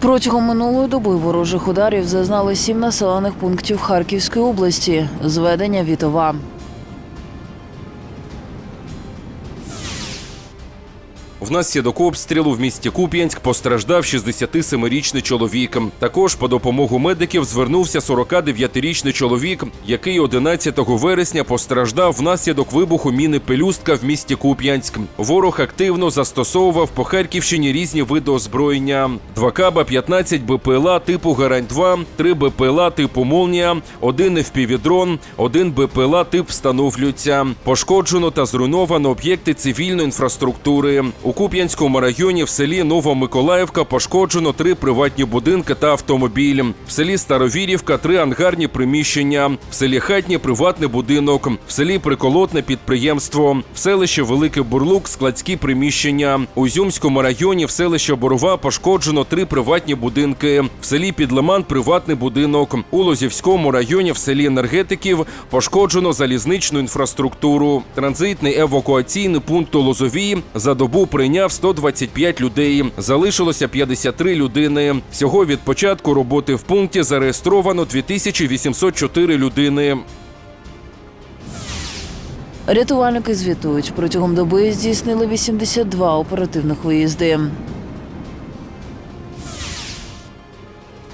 Протягом минулої доби ворожих ударів зазнали сім населених пунктів Харківської області. Зведення Вітова. Внаслідок обстрілу в місті Куп'янськ постраждав 67-річний чоловік. Також по допомогу медиків звернувся 49-річний чоловік, який 11 вересня постраждав внаслідок вибуху міни пелюстка в місті Куп'янськ. Ворог активно застосовував по Харківщині різні види озброєння: 2 каба, 15 БПЛА типу Гарань-2, 3 БПЛА типу Молнія, 1 FPV-дрон, 1 БПЛА тип встановлюється. Пошкоджено та зруйновано об'єкти цивільної інфраструктури. У Куп'янському районі в селі Новомиколаївка пошкоджено три приватні будинки та автомобіль. В селі Старовірівка три ангарні приміщення. В селі Хатні приватний будинок. В селі Приколотне підприємство. В селищі Великий Бурлук складські приміщення. У Зюмському районі в селищі Борова пошкоджено три приватні будинки. В селі Підлиман приватний будинок. У Лозівському районі в селі Енергетиків пошкоджено залізничну інфраструктуру. Транзитний евакуаційний пункт у Лозовій за добу прийняв 125 людей. Залишилося 53 людини. Всього від початку роботи в пункті зареєстровано 2804 людини. Рятувальники звітують, протягом доби здійснили 82 оперативних виїзди.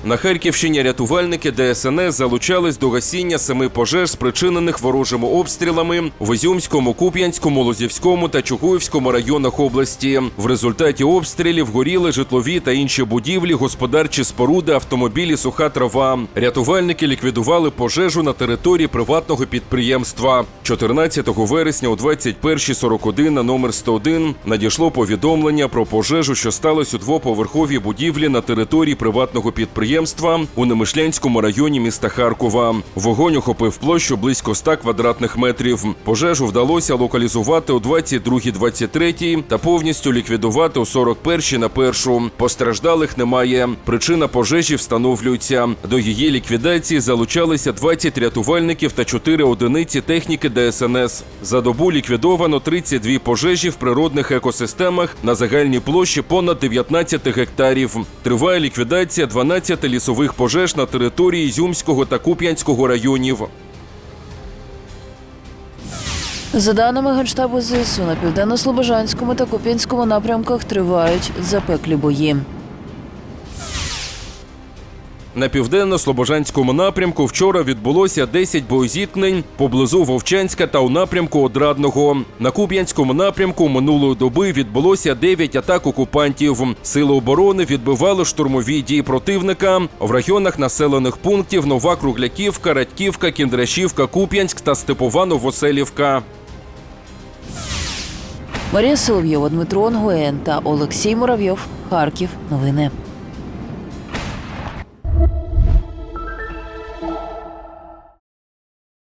На Харківщині рятувальники ДСНС залучались до гасіння семи пожеж, спричинених ворожими обстрілами в Ізюмському, Куп'янському, Лозівському та Чугуївському районах області. В результаті обстрілів горіли житлові та інші будівлі, господарчі споруди, автомобілі, суха трава. Рятувальники ліквідували пожежу на території приватного підприємства. 14 вересня о 21.41 на номер 101 надійшло повідомлення про пожежу, що сталося у двоповерховій будівлі на території приватного підприємства у Немишлянському районі міста Харкова. Вогонь охопив площу близько 100 квадратних метрів. Пожежу вдалося локалізувати у 22-23 та повністю ліквідувати у 41 на першу. Постраждалих немає. Причина пожежі встановлюється. До її ліквідації залучалися 20 рятувальників та 4 одиниці техніки ДСНС. За добу ліквідовано 32 пожежі в природних екосистемах на загальній площі понад 19 гектарів. Триває ліквідація 12 лісових пожеж на території Зюмського та Куп'янського районів. За даними Генштабу ЗСУ, на південно-слобожанському та Куп'янському напрямках тривають запеклі бої. На південно-слобожанському напрямку вчора відбулося 10 боєзіткнень поблизу Вовчанська та у напрямку Одрадного. На Куп'янському напрямку минулої доби відбулося 9 атак окупантів. Сили оборони відбивали штурмові дії противника в районах населених пунктів Нова Кругляківка, Радьківка, Кіндрашівка, Куп'янськ та Степова Новоселівка. Марія Соловйова, Дмитро Онгоєн та Олексій Муравйов. Харків. Новини.